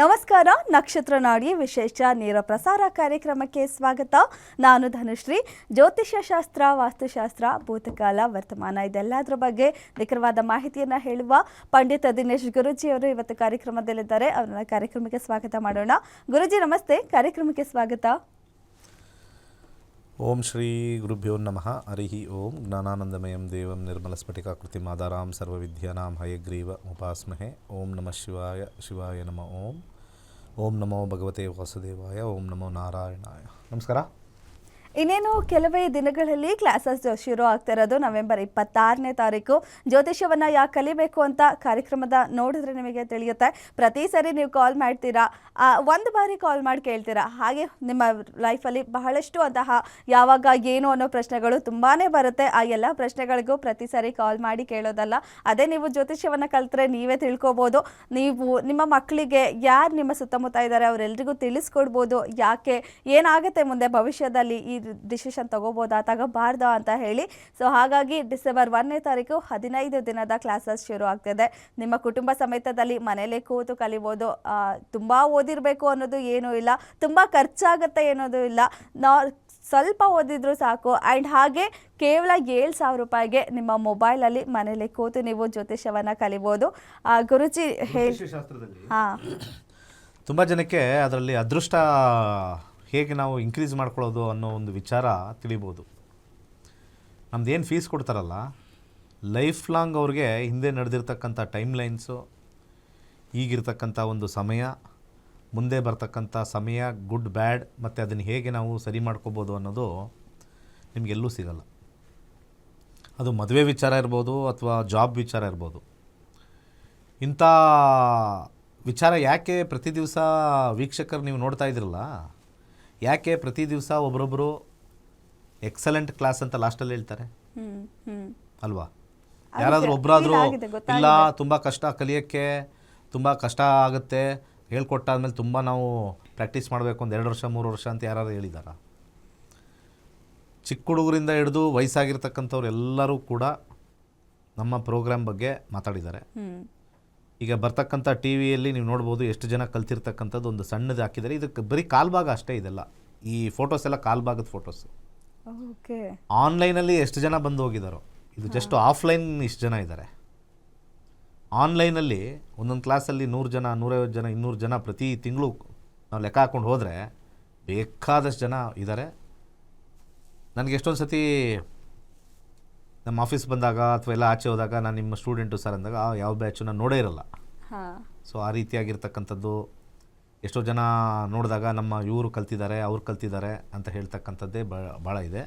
ನಮಸ್ಕಾರ, ನಕ್ಷತ್ರ ನಾಡಿ ವಿಶೇಷ ನೇರ ಪ್ರಸಾರ ಕಾರ್ಯಕ್ರಮಕ್ಕೆ ಸ್ವಾಗತ. ನಾನು ಧನುಶ್ರೀ ಜ್ಯೋತಿಷ್ಯಶಾಸ್ತ್ರ ವಾಸ್ತುಶಾಸ್ತ್ರ, ಭೂತಕಾಲ, ವರ್ತಮಾನ, ಇದೆಲ್ಲದರ ಬಗ್ಗೆ ನಿಖರವಾದ ಮಾಹಿತಿಯನ್ನು ಹೇಳುವ ಪಂಡಿತ ದಿನೇಶ್ ಗುರುಜಿ ಅವರು ಇವತ್ತು ಕಾರ್ಯಕ್ರಮದಲ್ಲಿದ್ದಾರೆ. ಅವರನ್ನ ಕಾರ್ಯಕ್ರಮಕ್ಕೆ ಸ್ವಾಗತ ಮಾಡೋಣ. ಗುರುಜಿ, ನಮಸ್ತೆ. ಕಾರ್ಯಕ್ರಮಕ್ಕೆ ಸ್ವಾಗತ. ఓం శ్రీ గురుభ్యో నమ. హరి ఓం. జ్ఞానానందమయం దేవం నిర్మలస్ఫటికాకృతి మాదారాం సర్వ విద్యానాం హయగ్రీవ ఉపాస్మహే. ఓం నమ శివాయ శివాయ నమ. ఓం. ఓం నమో భగవతే వాసుదేవాయ. ఓం నమో నారాయణాయ. నమస్కార. ಇನ್ನೇನು ಕೆಲವೇ ದಿನಗಳಲ್ಲಿ ಕ್ಲಾಸಸ್ ಶುರು ಆಗ್ತಾ ಇರೋದು ನವೆಂಬರ್ ಇಪ್ಪತ್ತಾರನೇ ತಾರೀಕು. ಜ್ಯೋತಿಷ್ಯವನ್ನ ಯಾಕೆ ಕಲಿಬೇಕು ಅಂತ ಕಾರ್ಯಕ್ರಮದ ನೋಡಿದ್ರೆ ನಿಮಗೆ ತಿಳಿಯುತ್ತೆ. ಪ್ರತಿ ಸರಿ ನೀವು ಕಾಲ್ ಮಾಡ್ತೀರಾ? ಒಂದು ಬಾರಿ ಕಾಲ್ ಮಾಡಿ ಕೇಳ್ತೀರಾ? ಹಾಗೆ ನಿಮ್ಮ ಲೈಫಲ್ಲಿ ಬಹಳಷ್ಟು ಅಂತಹ ಯಾವಾಗ ಏನು ಅನ್ನೋ ಪ್ರಶ್ನೆಗಳು ತುಂಬಾ ಬರುತ್ತೆ. ಆ ಎಲ್ಲ ಪ್ರಶ್ನೆಗಳಿಗೂ ಪ್ರತಿ ಸಾರಿ ಕಾಲ್ ಮಾಡಿ ಕೇಳೋದಲ್ಲ. ಅದೇ ನೀವು ಜ್ಯೋತಿಷ್ಯವನ್ನ ಕಲಿತ್ರೆ ನೀವೇ ತಿಳ್ಕೊಬೋದು. ನೀವು ನಿಮ್ಮ ಮಕ್ಕಳಿಗೆ ಯಾರು ನಿಮ್ಮ ಸುತ್ತಮುತ್ತ ಇದ್ದಾರೆ ಅವರೆಲ್ರಿಗೂ ತಿಳಿಸ್ಕೊಡ್ಬೋದು. ಯಾಕೆ ಏನಾಗುತ್ತೆ ಮುಂದೆ ಭವಿಷ್ಯದಲ್ಲಿ ಈ ಡಿಸಿಷನ್ ತಗೋಬೋದಾ ತಗೋಬಾರ್ದಾ ಅಂತ ಹೇಳಿ. ಸೊ ಹಾಗಾಗಿ ಡಿಸೆಂಬರ್ ಒಂದನೇ ತಾರೀಕು ಹದಿನೈದು ದಿನದ ಕ್ಲಾಸಸ್ ಶುರು ಆಗ್ತಿದೆ. ನಿಮ್ಮ ಕುಟುಂಬ ಸಮೇತದಲ್ಲಿ ಮನೇಲೆ ಕೂತು ಕಲಿಬೋದು. ತುಂಬ ಓದಿರಬೇಕು ಅನ್ನೋದು ಏನೂ ಇಲ್ಲ. ತುಂಬ ಖರ್ಚಾಗುತ್ತೆ ಅನ್ನೋದು ಇಲ್ಲ. ನಾ ಸ್ವಲ್ಪ ಓದಿದ್ರು ಸಾಕು. ಆ್ಯಂಡ್ ಹಾಗೆ ಕೇವಲ ಏಳು ಸಾವಿರ ರೂಪಾಯಿಗೆ ನಿಮ್ಮ ಮೊಬೈಲಲ್ಲಿ ಮನೇಲಿ ಕೂತು ನೀವು ಜ್ಯೋತಿಷ್ಯವನ್ನು ಕಲಿಬೋದು. ಗುರುಜಿ ಹೇಳಿ. ಹಾಂ. ತುಂಬ ಜನಕ್ಕೆ ಅದರಲ್ಲಿ ಅದೃಷ್ಟ ಹೇಗೆ ನಾವು ಇನ್ಕ್ರೀಸ್ ಮಾಡ್ಕೊಳ್ಳೋದು ಅನ್ನೋ ಒಂದು ವಿಚಾರ ತಿಳಿಬೋದು. ನಮ್ದು ಏನು ಫೀಸ್ ಕೊಡ್ತಾರಲ್ಲ ಲೈಫ್ ಲಾಂಗ್ ಅವ್ರಿಗೆ ಹಿಂದೆ ನಡೆದಿರ್ತಕ್ಕಂಥ ಟೈಮ್ ಲೈನ್ಸು ಈಗಿರ್ತಕ್ಕಂಥ ಒಂದು ಸಮಯ, ಮುಂದೆ ಬರ್ತಕ್ಕಂಥ ಸಮಯ ಗುಡ್ ಬ್ಯಾಡ್ ಮತ್ತು ಅದನ್ನು ಹೇಗೆ ನಾವು ಸರಿ ಮಾಡ್ಕೋಬೋದು ಅನ್ನೋದು ನಿಮಗೆಲ್ಲೂ ಸಿಗಲ್ಲ. ಅದು ಮದುವೆ ವಿಚಾರ ಇರ್ಬೋದು ಅಥವಾ ಜಾಬ್ ವಿಚಾರ ಇರ್ಬೋದು. ಇಂಥ ವಿಚಾರ ಯಾಕೆ ಪ್ರತಿ ದಿವಸ ವೀಕ್ಷಕರು ನೀವು ನೋಡ್ತಾ ಇದ್ರಲ್ಲ ಯಾಕೆ ಪ್ರತಿ ದಿವಸ ಒಬ್ರೊಬ್ಬರು ಎಕ್ಸಲೆಂಟ್ ಕ್ಲಾಸ್ ಅಂತ ಲಾಸ್ಟಲ್ಲಿ ಹೇಳ್ತಾರೆ? ಅಲ್ವಾ. ಯಾರಾದರೂ ಒಬ್ಬರಾದರೂ. ಇಲ್ಲ ತುಂಬ ಕಷ್ಟ ಕಲಿಯೋಕ್ಕೆ ತುಂಬ ಕಷ್ಟ ಆಗುತ್ತೆ ಹೇಳ್ಕೊಟ್ಟಾದ್ಮೇಲೆ ತುಂಬ ನಾವು ಪ್ರಾಕ್ಟೀಸ್ ಮಾಡಬೇಕು ಒಂದು ಎರಡು ವರ್ಷ ಮೂರು ವರ್ಷ ಅಂತ ಯಾರು ಹೇಳಿದಾರ? ಚಿಕ್ಕ ಹುಡುಗರಿಂದ ಹಿಡಿದು ವಯಸ್ಸಾಗಿರ್ತಕ್ಕಂಥವ್ರು ಎಲ್ಲರೂ ಕೂಡ ನಮ್ಮ ಪ್ರೋಗ್ರಾಮ್ ಬಗ್ಗೆ ಮಾತಾಡಿದ್ದಾರೆ. ಈಗ ಬರ್ತಕ್ಕಂಥ ಟಿ ವಿಯಲ್ಲಿ ನೀವು ನೋಡ್ಬೋದು ಎಷ್ಟು ಜನ ಕಲ್ತಿರ್ತಕ್ಕಂಥದ್ದು ಒಂದು ಸಣ್ಣದು ಹಾಕಿದ್ದಾರೆ. ಇದಕ್ಕೆ ಬರೀ ಕಾಲ್ಭಾಗ ಅಷ್ಟೇ ಇದೆಲ್ಲ. ಈ ಫೋಟೋಸ್ ಎಲ್ಲ ಕಾಲ್ಭಾಗದ ಫೋಟೋಸ್ ಓಕೆ. ಆನ್ಲೈನಲ್ಲಿ ಎಷ್ಟು ಜನ ಬಂದು ಹೋಗಿದ್ದಾರೋ ಇದು ಜಸ್ಟ್ ಆಫ್ಲೈನ್ ಇಷ್ಟು ಜನ ಇದ್ದಾರೆ. ಆನ್ಲೈನಲ್ಲಿ ಒಂದೊಂದು ಕ್ಲಾಸಲ್ಲಿ ನೂರು ಜನ ನೂರೈವತ್ತು ಜನ ಇನ್ನೂರು ಜನ ಪ್ರತಿ ತಿಂಗಳು ನಾವು ಲೆಕ್ಕ ಹಾಕ್ಕೊಂಡು ಹೋದರೆ ಬೇಕಾದಷ್ಟು ಜನ ಇದ್ದಾರೆ. ನನಗೆ ಎಷ್ಟೊಂದು ಸತಿ ನಮ್ಮ ಆಫೀಸ್ ಬಂದಾಗ ಅಥವಾ ಎಲ್ಲ ಆಚೆ ಹೋದಾಗ ನಾನು ನಿಮ್ಮ ಸ್ಟೂಡೆಂಟು ಸರ್ ಅಂದಾಗ ಯಾವ ಬ್ಯಾಚು ನಾನು ನೋಡೇ ಇರಲ್ಲ. ಸೊ ಆ ರೀತಿಯಾಗಿರ್ತಕ್ಕಂಥದ್ದು ಎಷ್ಟೋ ಜನ ನೋಡಿದಾಗ ನಮ್ಮ ಇವರು ಕಲ್ತಿದ್ದಾರೆ ಅವ್ರು ಕಲ್ತಿದ್ದಾರೆ ಅಂತ ಹೇಳ್ತಕ್ಕಂಥದ್ದೇ ಭಾಳ ಇದೆ.